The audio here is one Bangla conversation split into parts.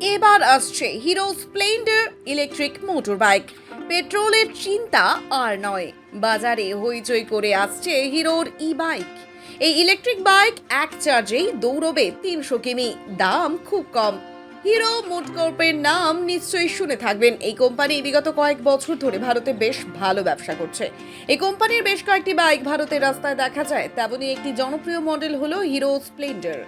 এবার আসছে Hero Splendor electric motor bike পেট্রোলের চিন্তা আর নয়। বাজারে হইচই করে আসছে হিরোর ই বাইক এই ইলেকট্রিক বাইক এক চার্জেই দৌড়বে তিনশো কিমি। দাম খুব কম। হিরো মোটকর্পের নাম নিশ্চয়ই শুনে থাকবেন। এই কোম্পানি বিগত কয়েক বছর ধরে ভারতে বেশ ভালো ব্যবসা করছে। এই কোম্পানির বেশ কয়েকটি বাইক ভারতের রাস্তায় দেখা যায়। তেমনই একটি জনপ্রিয় মডেল হলো হিরো স্প্লেন্ডার।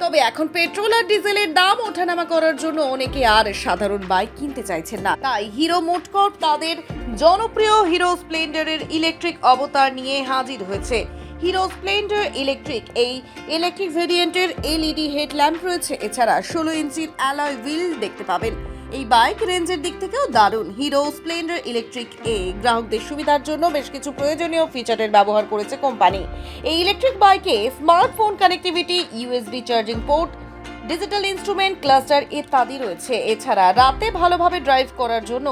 তবে এখন পেট্রোল আর ডিজেলের দাম ওঠানামা করার জন্য অনেকে আর সাধারণ বাইক কিনতে চাইছেন না। তাই হিরো মোটকর্প তাদের জনপ্রিয় হিরো স্প্লেন্ডারের ইলেকট্রিক অবতার নিয়ে হাজির হয়েছে। হিরো স্প্লেন্ডার ইলেকট্রিক, এই ইলেকট্রিক ভেরিয়েন্টের এলইডি হেডল্যাম্প রয়েছে। এছাড়া ষোলো ইঞ্চির অ্যালয় হুইল দেখতে পাবেন। এই বাইক রেঞ্জের দিক থেকেও দারুণ। হিরো স্প্লেন্ডার ইলেকট্রিক এ গ্রাহকদের সুবিধার জন্য বেশ কিছু প্রয়োজনীয় ফিচারের ব্যবহার করেছে কোম্পানি। এই ইলেকট্রিক বাইকে smartphone connectivity, USB charging port, digital instrument, cluster ইত্যাদি রয়েছে। এছাড়া রাতে ভালোভাবে ড্রাইভ করার জন্য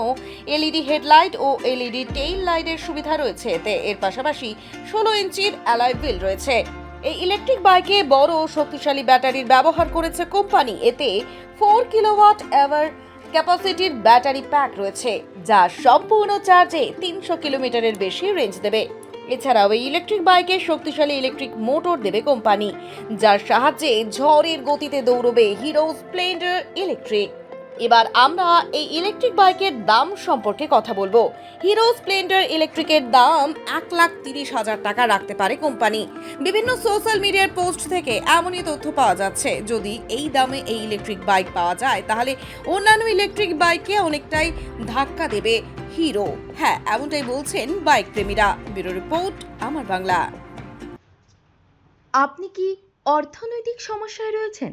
এলইডি হেডলাইট ও এলইডি টেইল লাইটের সুবিধা রয়েছে এতে। এর পাশাপাশি ষোলো ইঞ্চির অ্যালয় হুইল রয়েছে। এই ইলেকট্রিক বাইকে বড় ও শক্তিশালী ব্যাটারির ব্যবহার করেছে কোম্পানি। এতে ফোর কিলোওয়াট এভার ক্যাপাসিটির ব্যাটারি প্যাক রয়েছে, যা সম্পূর্ণ চার্জে তিনশো কিলোমিটারের বেশি রেঞ্জ দেবে। এছাড়াও এই ইলেকট্রিক বাইকে শক্তিশালী ইলেকট্রিক মোটর দেবে কোম্পানি যার সাহায্যে ঝড়ের গতিতে দৌড়বে হিরো স্প্লেন্ডার ইলেকট্রিক এবার আমরা এই ইলেকট্রিক বাইকের দাম সম্পর্কে কথা বলব। হিরো স্প্লেন্ডার ইলেকট্রিকের দাম এক লাখ তিরিশ হাজার টাকা রাখতে পারে কোম্পানি। বিভিন্ন সোশ্যাল মিডিয়ার পোস্ট থেকে এমনই তথ্য পাওয়া যাচ্ছে, যদি এই দামে এই ইলেকট্রিক বাইক পাওয়া যায়, তাহলে অন্যান্য ইলেকট্রিক বাইককে অনেকটাই ধাক্কা দেবে হিরো হ্যাঁ এমনটাই বলছেন বাইক প্রেমীরা। ব্যুরো রিপোর্ট আমার বাংলা। আপনি কি অর্থনৈতিক সমস্যায় রয়েছেন?